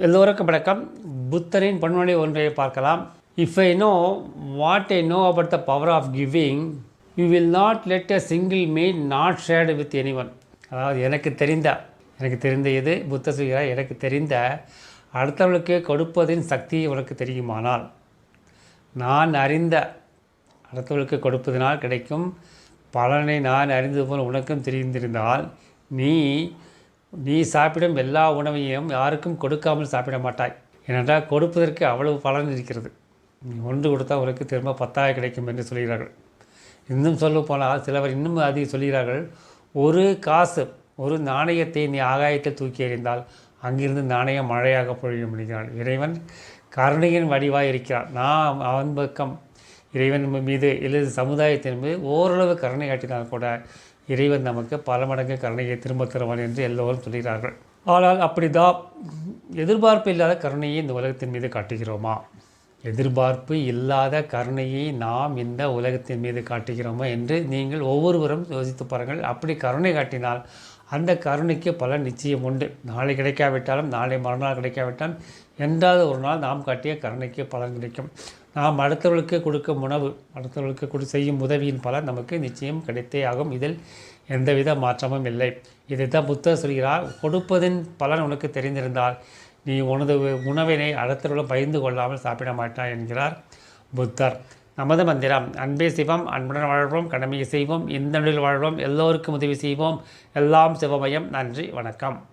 எல்லோருக்கும் வணக்கம். புத்தரின் பன்மொழி ஒன்றை பார்க்கலாம். If I know what I know about the power of giving you will not let a single meal not shared with anyone அதாவது எனக்கு தெரிந்த எனக்கு தெரிந்த இது புத்த சொல்கிறார் எனக்கு தெரிந்த அடுத்தவர்களுக்கு கொடுப்பதின் சக்தி உனக்கு தெரியுமானால் நான் அறிந்த அடுத்தவர்களுக்கு கொடுப்பதனால் கிடைக்கும் பலனை நான் அறிந்தது போல் உனக்கும் தெரிந்திருந்தால் நீ நீ சாப்பிடும் எல்லா உணவையும் யாருக்கும் கொடுக்காமல் சாப்பிட மாட்டாய். ஏனென்றால் கொடுப்பதற்கு அவ்வளவு பலன் இருக்கிறது. நீ ஒன்று கொடுத்தா உனக்கு திரும்ப பத்தாயிரம் கிடைக்கும் என்று சொல்கிறார்கள். இன்னும் சொல்ல போனால் சிலவர் இன்னும் அதிக சொல்கிறார்கள் ஒரு காசு ஒரு நாணயத்தை நீ ஆகாயத்தில் தூக்கி எறிந்தால் அங்கிருந்து நாணயம் மழையாக பொழியும் என்கிறான் இறைவன் கருணையின் வடிவாக இருக்கிறான் நான் அவன் பக்கம் இறைவன் மீது இல்லது சமுதாயத்தின் மீது ஓரளவு கருணை காட்டினால் கூட இறைவன் நமக்கு பல மடங்கு கருணையை திரும்ப தருவான் என்று எல்லோரும் சொல்கிறார்கள். ஆனால் அப்படிதான் எதிர்பார்ப்பு இல்லாத கருணையை இந்த உலகத்தின் மீது காட்டுகிறோமா? எதிர்பார்ப்பு இல்லாத கருணையை நாம் இந்த உலகத்தின் மீது காட்டுகிறோமா என்று நீங்கள் ஒவ்வொருவரும் யோசித்து பாருங்கள். அப்படி கருணை காட்டினால் அந்த கருணைக்கு பல நிச்சயம் உண்டு. நாளை கிடைக்காவிட்டாலும் நாளை மறுநாள் கிடைக்காவிட்டாலும் என்றாவது ஒரு நாள் நாம் காட்டிய கருணைக்கு பலன் கிடைக்கும். நாம் அடுத்தவர்களுக்கு கொடுக்கும் உணவு அடுத்தவர்களுக்கு கொடு செய்யும் உதவியின் பலன் நமக்கு நிச்சயம் கிடைத்தே ஆகும். இதில் எந்தவித மாற்றமும் இல்லை. இதைத்தான் புத்தர் சொல்கிறார் கொடுப்பதின் பலன் உனக்கு தெரிந்திருந்தால் நீ உனது உணவினை அடுத்தவர்களும் பகிர்ந்து கொள்ளாமல் சாப்பிட மாட்டாய் என்கிறார் புத்தர். நமது மந்திரம் அன்பே சிவம் அன்புடன் வாழ்வோம் கடமையை செய்வோம் இந்த வாழ்வோம் எல்லோருக்கும் உதவி செய்வோம் எல்லாம் சிவமயம். நன்றி வணக்கம்.